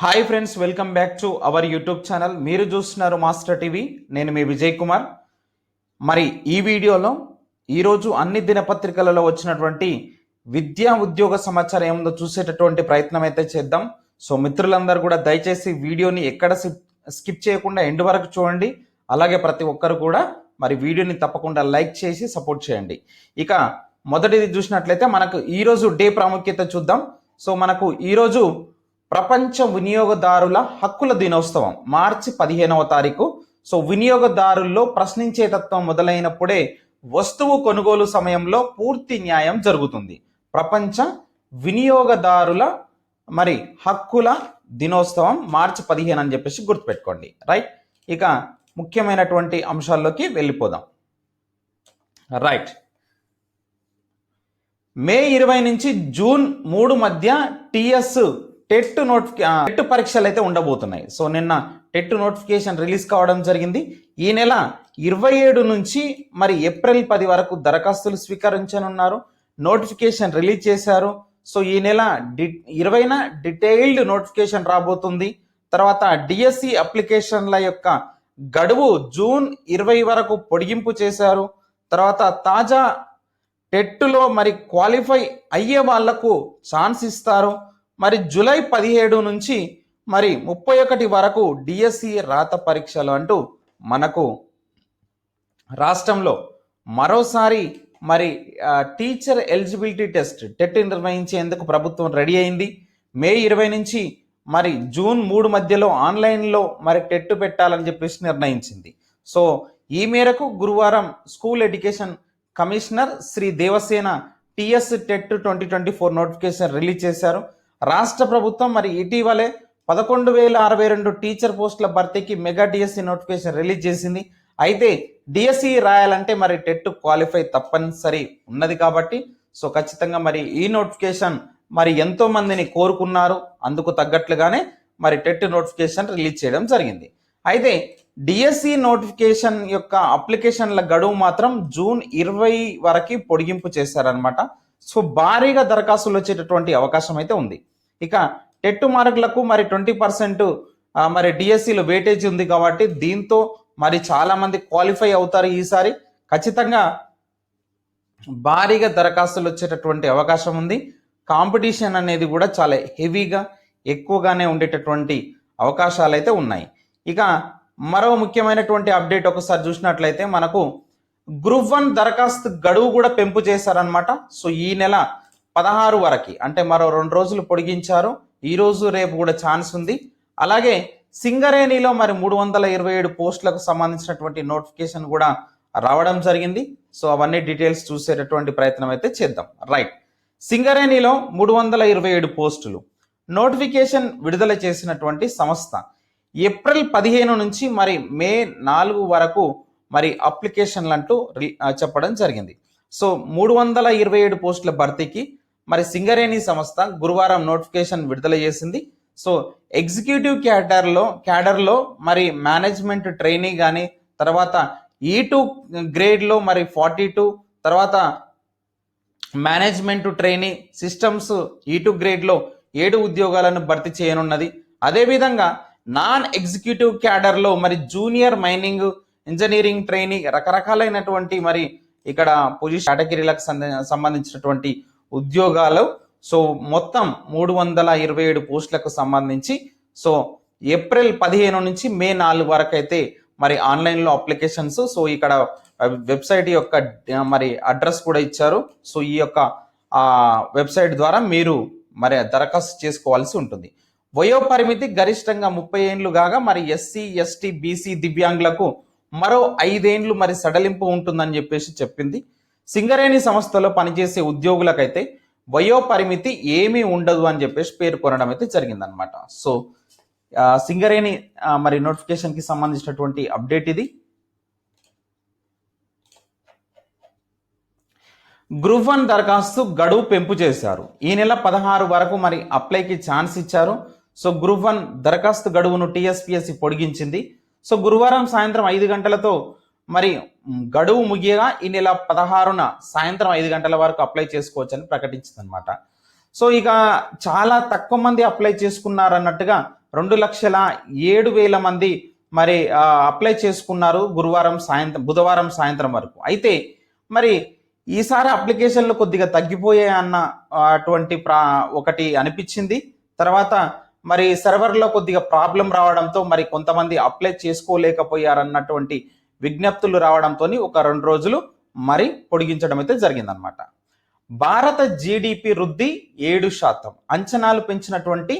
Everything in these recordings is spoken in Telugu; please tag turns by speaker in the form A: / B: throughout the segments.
A: Hi friends welcome back to our YouTube channel మీరు చూస్తున్నారు మాస్టర్ టీవీ నేను మీ విజయ్ కుమార్ మరి ఈ వీడియోలో ఈరోజు అన్ని దినపత్రికలలో వచ్చినటువంటి విద్యా ఉద్యోగ సమాచారం ఏముందో చూసేటటువంటి ప్రయత్నం అయితే చేద్దాం. సో మిత్రులందరూ కూడా దయచేసి వీడియోని ఎక్కడ స్కిప్ చేయకుండా ఎండ్ వరకు చూడండి. అలాగే ప్రతి ఒక్కరు కూడా మరి వీడియోని తప్పకుండా లైక్ చేసి సపోర్ట్ చేయండి. ఇక మొదటిది చూసినట్లయితే మనకు ఈరోజు డే ప్రాముఖ్యత చూద్దాం. సో మనకు ఈరోజు ప్రపంచ వినియోగదారుల హక్కుల దినోత్సవం మార్చి పదిహేనవ తారీఖు. సో వినియోగదారుల్లో ప్రశ్నించే తత్వం మొదలైనప్పుడే వస్తువు కొనుగోలు సమయంలో పూర్తి న్యాయం జరుగుతుంది. ప్రపంచ వినియోగదారుల మరి హక్కుల దినోత్సవం మార్చి పదిహేను అని చెప్పేసి గుర్తుపెట్టుకోండి. రైట్? ఇక ముఖ్యమైనటువంటి అంశాల్లోకి వెళ్ళిపోదాం. రైట్. మే ఇరవై నుంచి జూన్ మూడు మధ్య టిఎస్ టెట్ నోటిఫి టెట్ పరీక్షలు అయితే ఉండబోతున్నాయి. సో నిన్న టెట్ నోటిఫికేషన్ రిలీజ్ కావడం జరిగింది. ఈ నెల ఇరవై ఏడు నుంచి మరి ఏప్రిల్ పది వరకు దరఖాస్తులు స్వీకరించనున్నారు. నోటిఫికేషన్ రిలీజ్ చేశారు. సో ఈ నెల డి ఇరవైన డీటెయిల్డ్ నోటిఫికేషన్ రాబోతుంది. తర్వాత డిఎస్సి అప్లికేషన్ల యొక్క గడువు జూన్ ఇరవై వరకు పొడిగింపు చేశారు. తర్వాత తాజా టెట్లో మరి క్వాలిఫై అయ్యే వాళ్ళకు ఛాన్స్ ఇస్తారు. మరి జూలై పదిహేడు నుంచి మరి ముప్పై ఒకటి వరకు డిఎస్సి రాత పరీక్షలు అంటూ మనకు రాష్ట్రంలో మరోసారి మరి టీచర్ ఎలిజిబిలిటీ టెస్ట్ టెట్ నిర్వహించేందుకు ప్రభుత్వం రెడీ అయింది. మే ఇరవై నుంచి మరి జూన్ మూడు మధ్యలో ఆన్లైన్లో మరి టెట్ పెట్టాలని చెప్పేసి నిర్ణయించింది. సో ఈ మేరకు గురువారం school education commissioner Shri Devasena TS TET twenty twenty four notification release చేశారు. రాష్ట్ర ప్రభుత్వం మరి ఇటీవలే పదకొండు వేల అరవై రెండు టీచర్ పోస్టుల భర్తీకి మెగా డిఎస్సి నోటిఫికేషన్ రిలీజ్ చేసింది. అయితే డిఎస్సి రాయాలంటే మరి టెట్ క్వాలిఫై తప్పనిసరి ఉన్నది కాబట్టి సో ఖచ్చితంగా మరి ఈ నోటిఫికేషన్ మరి ఎంతో మందిని కోరుకున్నారు. అందుకు తగ్గట్లుగానే మరి టెట్ నోటిఫికేషన్ రిలీజ్ చేయడం జరిగింది. అయితే డిఎస్సి నోటిఫికేషన్ యొక్క అప్లికేషన్ల గడువు మాత్రం జూన్ ఇరవై వరకు పొడిగింపు చేశారనమాట సో భారీగా దరఖాస్తులు వచ్చేటటువంటి అవకాశం అయితే ఉంది. ఇక టెట్ మార్కులకు మరి ట్వంటీ పర్సెంట్ మరి డిఎస్సిలో వేటేజ్ ఉంది కాబట్టి దీంతో మరి చాలామంది క్వాలిఫై అవుతారు ఈసారి. ఖచ్చితంగా భారీగా దరఖాస్తులు వచ్చేటటువంటి అవకాశం ఉంది. కాంపిటీషన్ అనేది కూడా చాలా హెవీగా ఎక్కువగానే ఉండేటటువంటి అవకాశాలు అయితే ఉన్నాయి. ఇక మరో ముఖ్యమైనటువంటి అప్డేట్ ఒకసారి చూసినట్లయితే మనకు గ్రూప్ వన్ దరఖాస్తు గడువు కూడా పెంపు చేశారనమాట సో ఈ నెల పదహారు వరకు అంటే మరో రెండు రోజులు పొడిగించారు. ఈరోజు రేపు కూడా ఛాన్స్ ఉంది. అలాగే సింగరేణిలో మరి మూడు వందల ఇరవై ఏడు పోస్టులకు సంబంధించినటువంటి నోటిఫికేషన్ కూడా రావడం జరిగింది. సో అవన్నీ డీటెయిల్స్ చూసేటటువంటి ప్రయత్నం అయితే చేద్దాం. రైట్. సింగరేణిలో మూడు వందల ఇరవై ఏడు పోస్టులు. నోటిఫికేషన్ విడుదల చేసినటువంటి సంస్థ ఏప్రిల్ పదిహేను నుంచి మరి మే నాలుగు వరకు మరి అప్లికేషన్లు అంటూ రి- చెప్పడం జరిగింది. సో మూడు వందల ఇరవై ఏడు పోస్టుల భర్తీకి మరి సింగరేణి సంస్థ గురువారం నోటిఫికేషన్ విడుదల చేసింది. సో ఎగ్జిక్యూటివ్ క్యాడర్లో క్యాడర్లో మరి మేనేజ్మెంట్ ట్రైనింగ్ కానీ తర్వాత e ఈ టూ గ్రేడ్లో మరి ఫార్టీ టూ తర్వాత management training systems e E two గ్రేడ్లో ఏడు ఉద్యోగాలను భర్తీ చేయనున్నది. అదేవిధంగా నాన్ ఎగ్జిక్యూటివ్ క్యాడర్లో మరి జూనియర్ మైనింగ్ ఇంజనీరింగ్ ట్రైనింగ్ రకరకాలైనటువంటి మరి ఇక్కడ పొజిషన్ కేటగిరీలకు సంబంధించినటువంటి ఉద్యోగాలు. సో మొత్తం మూడు వందల ఇరవై ఏడు పోస్టులకు సంబంధించి సో ఏప్రిల్ పదిహేను నుంచి మే నాలుగు వరకు అయితే మరి ఆన్లైన్లో అప్లికేషన్స్ సో ఇక్కడ వెబ్సైట్ యొక్క మరి అడ్రస్ కూడా ఇచ్చారు. సో ఈ యొక్క వెబ్సైట్ ద్వారా మీరు మరి దరఖాస్తు చేసుకోవాల్సి ఉంటుంది. వయో పరిమితి గరిష్టంగా ముప్పై ఏండ్లు కాగా మరి ఎస్సీ ఎస్టీ బీసీ దివ్యాంగులకు మరో ఐదేండ్లు మరి సడలింపు ఉంటుందని చెప్పేసి చెప్పింది. సింగరేణి సంస్థలో పనిచేసే ఉద్యోగులకైతే వయోపరిమితి ఏమీ ఉండదు అని చెప్పేసి పేర్కొనడం అయితే జరిగిందనమాట సో సింగరేణి మరి నోటిఫికేషన్కి సంబంధించినటువంటి అప్డేట్ ఇది. గ్రూప్ వన్ దరఖాస్తు గడువు పెంపు చేశారు. ఈ నెల పదహారు వరకు మరి అప్లైకి ఛాన్స్ ఇచ్చారు. సో గ్రూప్ వన్ దరఖాస్తు గడువును టీఎస్పీఎస్సి పొడిగించింది. సో గురువారం సాయంత్రం ఐదు గంటలతో మరి గడువు ముగియగా ఈ నెల పదహారున సాయంత్రం ఐదు గంటల వరకు అప్లై చేసుకోవచ్చని ప్రకటించింది అనమాట సో ఇక చాలా తక్కువ మంది అప్లై చేసుకున్నారు అన్నట్టుగా రెండు లక్షల ఏడు వేల మంది మరి అప్లై చేసుకున్నారు గురువారం సాయంత్రం బుధవారం సాయంత్రం వరకు. అయితే మరి ఈసారి అప్లికేషన్లు కొద్దిగా తగ్గిపోయాయి అన్న అటువంటి ప్రా ఒకటి అనిపించింది. తర్వాత మరి సర్వర్లో కొద్దిగా ప్రాబ్లం రావడంతో మరి కొంతమంది అప్లై చేసుకోలేకపోయారన్నటువంటి విజ్ఞప్తులు రావడంతో ఒక రెండు రోజులు మరి పొడిగించడం అయితే జరిగిందనమాట భారత జీడిపి వృద్ధి ఏడు శాతం. అంచనాలు పెంచినటువంటి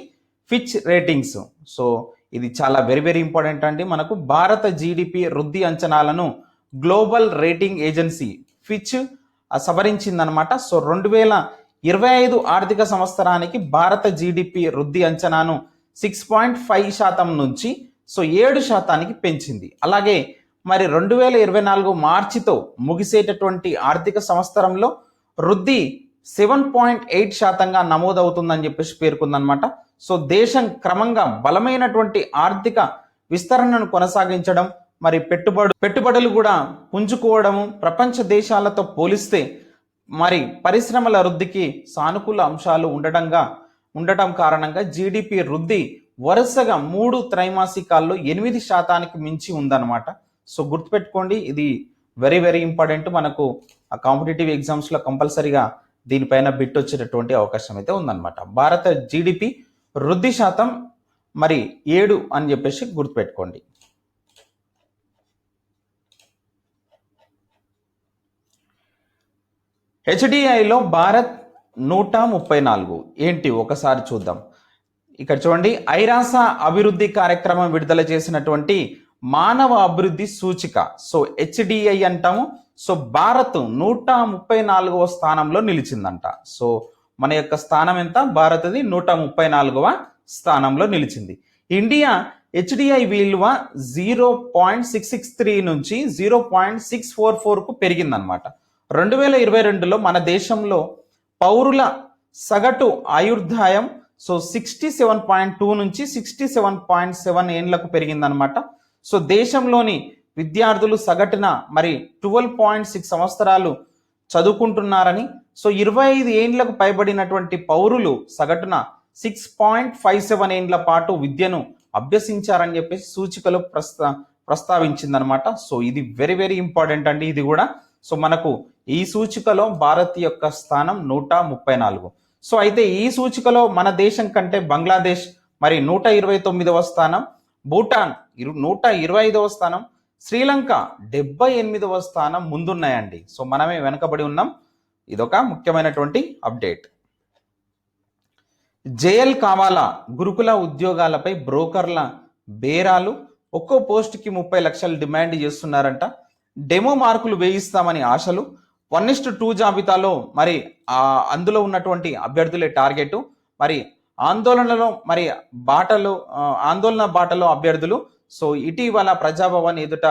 A: ఫిచ్ రేటింగ్స్ సో ఇది చాలా వెరీ వెరీ ఇంపార్టెంట్ అండి. మనకు భారత జీడిపి వృద్ధి అంచనాలను గ్లోబల్ రేటింగ్ ఏజెన్సీ ఫిచ్ సవరించిందనమాట సో రెండు వేల ఇరవై ఐదు ఆర్థిక సంవత్సరానికి భారత జీడిపి వృద్ధి అంచనాను సిక్స్ పాయింట్ ఫైవ్ శాతం నుంచి సో ఏడు శాతానికి పెంచింది. అలాగే మరి రెండు వేల ఇరవై నాలుగు మార్చితో ముగిసేటటువంటి ఆర్థిక సంవత్సరంలో వృద్ధి సెవెన్ పాయింట్ ఎయిట్ శాతంగా నమోదవుతుందని చెప్పేసి పేర్కొందనమాట సో దేశం క్రమంగా బలమైనటువంటి ఆర్థిక విస్తరణను కొనసాగించడం మరి పెట్టుబడు పెట్టుబడులు కూడా పుంజుకోవడము ప్రపంచ దేశాలతో పోలిస్తే మరి పరిశ్రమల వృద్ధికి సానుకూల అంశాలు ఉండటంగా ఉండటం కారణంగా జీడిపి వృద్ధి వరుసగా మూడు త్రైమాసికాల్లో ఎనిమిది శాతానికి మించి ఉందన్నమాట. సో గుర్తుపెట్టుకోండి ఇది వెరీ వెరీ ఇంపార్టెంట్ మనకు ఆ కాంపిటేటివ్ ఎగ్జామ్స్లో కంపల్సరీగా దీనిపైన బిట్ వచ్చేటటువంటి అవకాశం అయితే ఉందన్నమాట. భారత జీడిపి వృద్ధి శాతం మరి ఏడు అని చెప్పేసి గుర్తుపెట్టుకోండి. హెచ్డిఐలో భారత్ నూట ముప్పై నాలుగు. ఏంటి? ఒకసారి చూద్దాం. ఇక్కడ చూడండి ఐరాస అభివృద్ధి కార్యక్రమం విడుదల చేసినటువంటి మానవ అభివృద్ధి సూచిక. సో హెచ్డిఐ అంటాము. సో భారత్ నూట ముప్పై నాలుగవ స్థానంలో నిలిచిందంట. సో మన యొక్క స్థానం ఎంత? భారత్ది నూట ముప్పై నాలుగవ స్థానంలో నిలిచింది. ఇండియా హెచ్డిఐ విలువ zero point six six three నుంచి జీరో పాయింట్ సిక్స్ ఫోర్ ఫోర్కు పెరిగిందనమాట రెండు వేల ఇరవై రెండులో మన దేశంలో పౌరుల సగటు ఆయుర్దాయం so sixty seven point two నుంచి సిక్స్టీ సెవెన్ పాయింట్ సెవెన్ ఏండ్లకు పెరిగిందనమాట సో దేశంలోని విద్యార్థులు సగటున మరి ట్వెల్వ్ పాయింట్ సిక్స్ సంవత్సరాలు చదువుకుంటున్నారని సో ఇరవై ఐదు ఏండ్లకు పైబడినటువంటి పౌరులు సగటున సిక్స్ పాయింట్ ఫైవ్ సెవెన్ ఏండ్ల పాటు విద్యను అభ్యసించారని చెప్పేసి సూచికలు ప్రస్తా ప్రస్తావించిందనమాట. సో ఇది వెరీ వెరీ ఇంపార్టెంట్ అండి ఇది కూడా. సో మనకు ఈ సూచికలో భారత్ యొక్క స్థానం నూట ముప్పై నాలుగు. సో అయితే ఈ సూచికలో మన దేశం కంటే బంగ్లాదేశ్ మరి నూట ఇరవై తొమ్మిదవ స్థానం. భూటాన్ ఇరు నూట ఇరవై ఐదవ స్థానం శ్రీలంక డెబ్బై ఎనిమిదవ స్థానం ముందున్నాయండి. సో మనమే వెనకబడి ఉన్నాం. ఇదొక ముఖ్యమైనటువంటి అప్డేట్. జేఎల్ కావాలా గురుకుల ఉద్యోగాలపై బ్రోకర్ల బేరాలు ఒక్కో పోస్టుకి ముప్పై లక్షలు డిమాండ్ చేస్తున్నారంట. డెమో మార్కులు వేయిస్తామని ఆశలు వన్ ఇస్ట్ టూ జాబితాలో మరి అందులో ఉన్నటువంటి అభ్యర్థులే టార్గెట్. మరి ఆందోళనలో మరి బాటలు ఆందోళన బాటలో అభ్యర్థులు. సో ఇటీవల ప్రజాభవన్ ఎదుట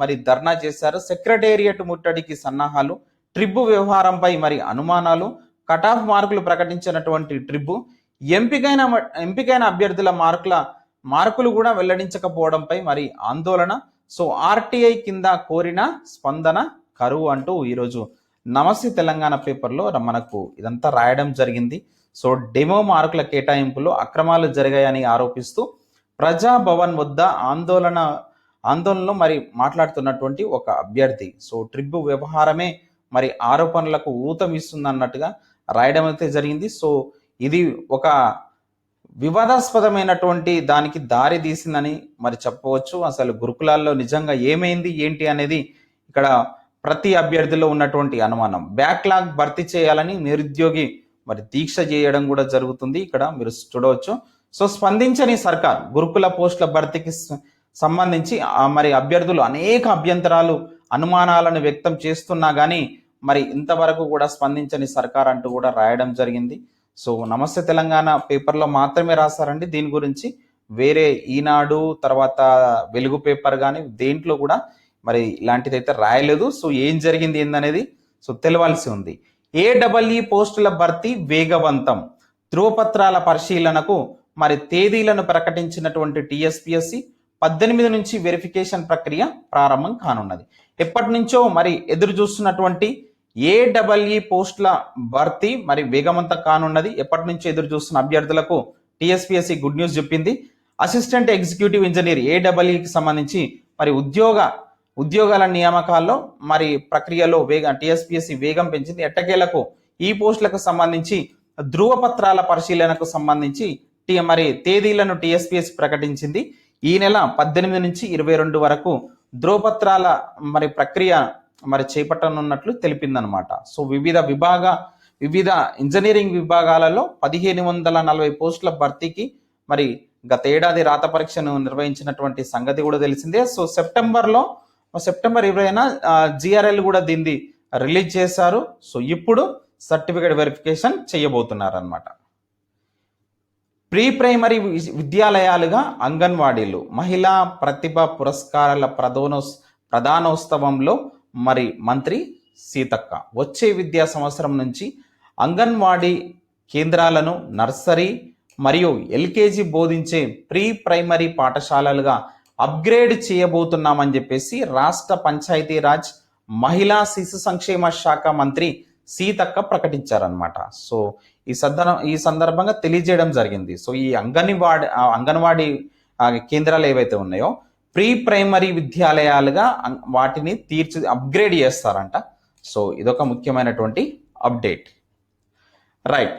A: మరి ధర్నా చేశారు. సెక్రటేరియట్ ముట్టడికి సన్నాహాలు ట్రిబ్బు వ్యవహారంపై మరి అనుమానాలు కట్ ఆఫ్ మార్కులు ప్రకటించినటువంటి ట్రిబ్బు ఎంపికైన ఎంపికైన అభ్యర్థుల మార్కుల మార్కులు కూడా వెల్లడించకపోవడంపై మరి ఆందోళన. సో ఆర్టీఐ కింద కోరిన స్పందన కరువు అంటూ ఈరోజు నమస్తే తెలంగాణ పేపర్లో మనకు ఇదంతా రాయడం జరిగింది. సో డెమో మార్కుల కేటాయింపులో అక్రమాలు జరిగాయని ఆరోపిస్తూ ప్రజాభవన్ వద్ద ఆందోళన ఆందోళనలో మరి మాట్లాడుతున్నటువంటి ఒక అభ్యర్థి. సో ట్రిబ్బు వ్యవహారమే మరి ఆరోపణలకు ఊతమిస్తుంది ఇస్తుందన్నట్టుగా రాయడం అయితే జరిగింది. సో ఇది ఒక వివాదాస్పదమైనటువంటి దానికి దారి తీసిందని మరి చెప్పవచ్చు. అసలు గురుకులాల్లో నిజంగా ఏమైంది ఏంటి అనేది ఇక్కడ ప్రతి అభ్యర్థిలో ఉన్నటువంటి అనుమానం. బ్యాక్లాగ్ భర్తీ చేయాలని నిరుద్యోగి మరి దీక్ష చేయడం కూడా జరుగుతుంది. ఇక్కడ మీరు చూడవచ్చు. సో స్పందించని సర్కార్ గురుకుల పోస్టుల భర్తీకి సంబంధించి మరి అభ్యర్థులు అనేక అభ్యంతరాలు అనుమానాలను వ్యక్తం చేస్తున్నా కానీ మరి ఇంతవరకు కూడా స్పందించని సర్కార్ అంటూ కూడా రాయడం జరిగింది. సో నమస్తే తెలంగాణ పేపర్లో మాత్రమే రాశారండి. దీని గురించి వేరే ఈనాడు తర్వాత వెలుగు పేపర్ కానీ దేంట్లో కూడా మరి ఇలాంటిది అయితే రాయలేదు. సో ఏం జరిగింది ఏందనేది సో తెలవాల్సి ఉంది. ఏడబ్ల్ఈ పోస్టుల భర్తీ వేగవంతం. ధ్రువపత్రాల పరిశీలనకు మరి తేదీలను ప్రకటించినటువంటి టీఎస్పీఎస్సి పద్దెనిమిది నుంచి వెరిఫికేషన్ ప్రక్రియ ప్రారంభం కానున్నది. ఎప్పటి నుంచో మరి ఎదురు చూస్తున్నటువంటి ఏడబ్ల్ఈ పోస్టుల భర్తీ మరి వేగవంతం కానున్నది. ఎప్పటి నుంచో ఎదురు చూస్తున్న అభ్యర్థులకు టీఎస్పీఎస్సి గుడ్ న్యూస్ చెప్పింది. అసిస్టెంట్ ఎగ్జిక్యూటివ్ ఇంజనీర్ ఏడబ్ల్ఈకి సంబంధించి మరి ఉద్యోగ ఉద్యోగాల నియామకాల్లో మరి ప్రక్రియలో వేగం టీఎస్పీఎస్సీ వేగం పెంచింది. ఎట్టకేలకు ఈ పోస్టులకు సంబంధించి ధృవపత్రాల పరిశీలనకు సంబంధించి టీ మరి తేదీలను టీఎస్పీఎస్ ప్రకటించింది. ఈ నెల పద్దెనిమిది నుంచి ఇరవై రెండు వరకు ధృవపత్రాల మరి ప్రక్రియ మరి చేపట్టనున్నట్లు తెలిపిందనమాట సో వివిధ విభాగ వివిధ ఇంజనీరింగ్ విభాగాలలో పదిహేను వందల నలభై పోస్టుల భర్తీకి మరి గత ఏడాది రాత పరీక్షను నిర్వహించినటువంటి సంగతి కూడా తెలిసిందే. సో సెప్టెంబర్లో సెప్టెంబర్ ఇరవైన జిఆర్ఎల్ కూడా దీన్ని రిలీజ్ చేశారు. సో ఇప్పుడు సర్టిఫికేట్ వెరిఫికేషన్ చేయబోతున్నారు అనమాట ప్రీ ప్రైమరీ వి- విద్యాలయాలుగా అంగన్వాడీలు మహిళా ప్రతిభ పురస్కారాల ప్రధానోస్ ప్రధానోత్సవంలో మరి మంత్రి సీతక్క. వచ్చే విద్యా సంవత్సరం నుంచి అంగన్వాడీ కేంద్రాలను నర్సరీ మరియు ఎల్కేజీ బోధించే ప్రీ ప్రైమరీ పాఠశాలలుగా అప్గ్రేడ్ చేయబోతున్నామని చెప్పేసి రాష్ట్ర పంచాయతీరాజ్ మహిళా శిశు సంక్షేమ శాఖ మంత్రి సీతక్క ప్రకటించారనమాట సో ఈ సందర్భ ఈ సందర్భంగా తెలియజేయడం జరిగింది. సో ఈ అంగన్వాడి అంగన్వాడీ కేంద్రాలు ఏవైతే ఉన్నాయో ప్రీ ప్రైమరీ విద్యాలయాలుగా వాటిని తీర్చి అప్గ్రేడ్ చేస్తారంట. సో ఇదొక ముఖ్యమైనటువంటి అప్డేట్. రైట్.